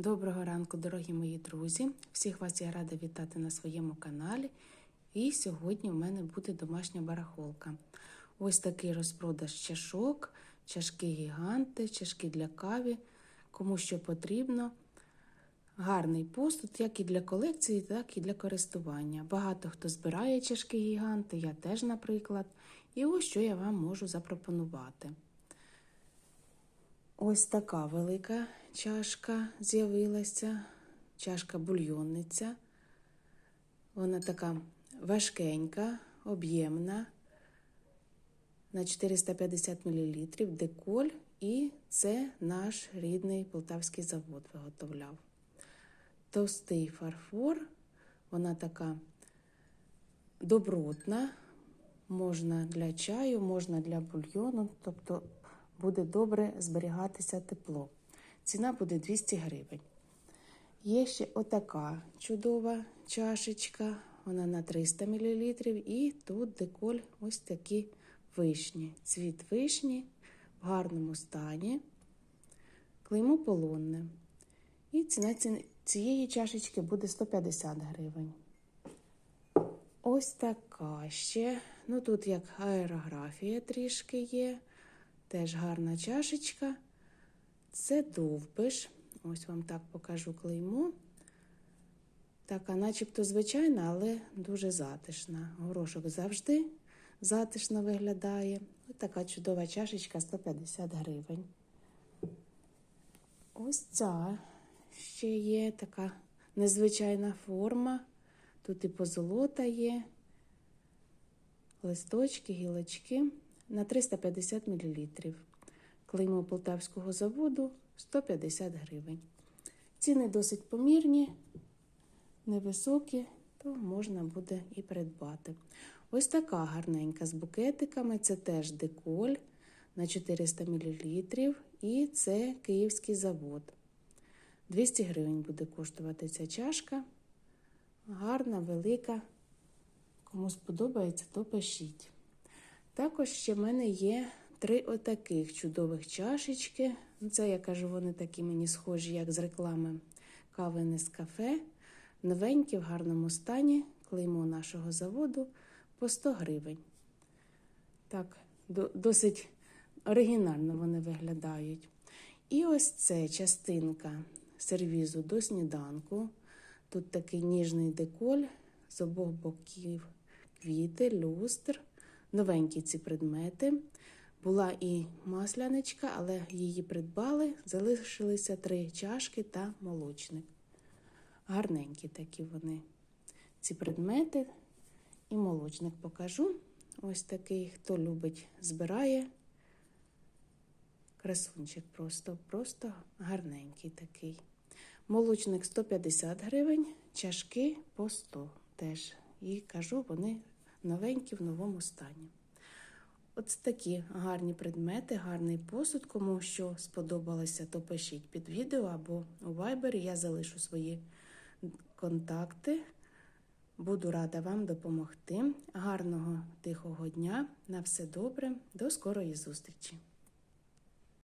Доброго ранку, дорогі мої друзі! Всіх вас я рада вітати на своєму каналі. І сьогодні в мене буде домашня барахолка. Ось такий розпродаж чашок, чашки гіганти, чашки для кави, кому що потрібно. Гарний посуд, як і для колекції, так і для користування. Багато хто збирає чашки гіганти, я теж, наприклад. І ось що я вам можу запропонувати. Ось така велика чашка з'явилася, чашка бульйонниця. Вона така важкенька, об'ємна на 450 мл, деколь, і це наш рідний полтавський завод виготовляв. Товстий фарфор, вона така добротна, можна для чаю, можна для бульйону, тобто буде добре зберігатися тепло. Ціна буде 200 гривень. Є ще отака чудова чашечка, вона на 300 мл, і тут деколь ось такі вишні. Цвіт вишні в гарному стані, клеймо полонне. І ціна цієї чашечки буде 150 гривень. Ось така ще. Ну тут як аерографія трішки є. Теж гарна чашечка. Це довбиш. Ось вам так покажу клеймо. Така, начебто звичайна, але дуже затишна. Горошок завжди затишно виглядає. Ось така чудова чашечка 150 гривень. Ось ця ще є така незвичайна форма. Тут і позолота є, листочки, гілочки на 350 мл. Клеймо полтавського заводу 150 гривень. Ціни досить помірні, невисокі, то можна буде і придбати. Ось така гарненька з букетиками це теж деколь на 400 мл. І це Київський завод. 200 гривень буде коштувати ця чашка. Гарна, велика. Кому сподобається, то пишіть. Також ще в мене є три отаких чудових чашечки. Це, я кажу, вони такі мені схожі, як з реклами кави не з кафе. Новенькі, в гарному стані, клеймо нашого заводу по 100 гривень. Так, досить оригінально вони виглядають. І ось це частинка сервізу до сніданку. Тут такий ніжний деколь з обох боків квіти, люстр. Новенькі ці предмети. Була і масляничка, але її придбали. Залишилися три чашки та молочник. Гарненькі такі вони. Ці предмети і молочник покажу. Ось такий, хто любить, збирає. Красунчик просто, просто гарненький такий. Молочник 150 гривень, чашки по 100 теж. І кажу, вони новенькі в новому стані. Ось такі гарні предмети, гарний посуд. Кому що сподобалося, то пишіть під відео або у вайбері. Я залишу свої контакти. Буду рада вам допомогти. Гарного тихого дня. На все добре, до скорої зустрічі!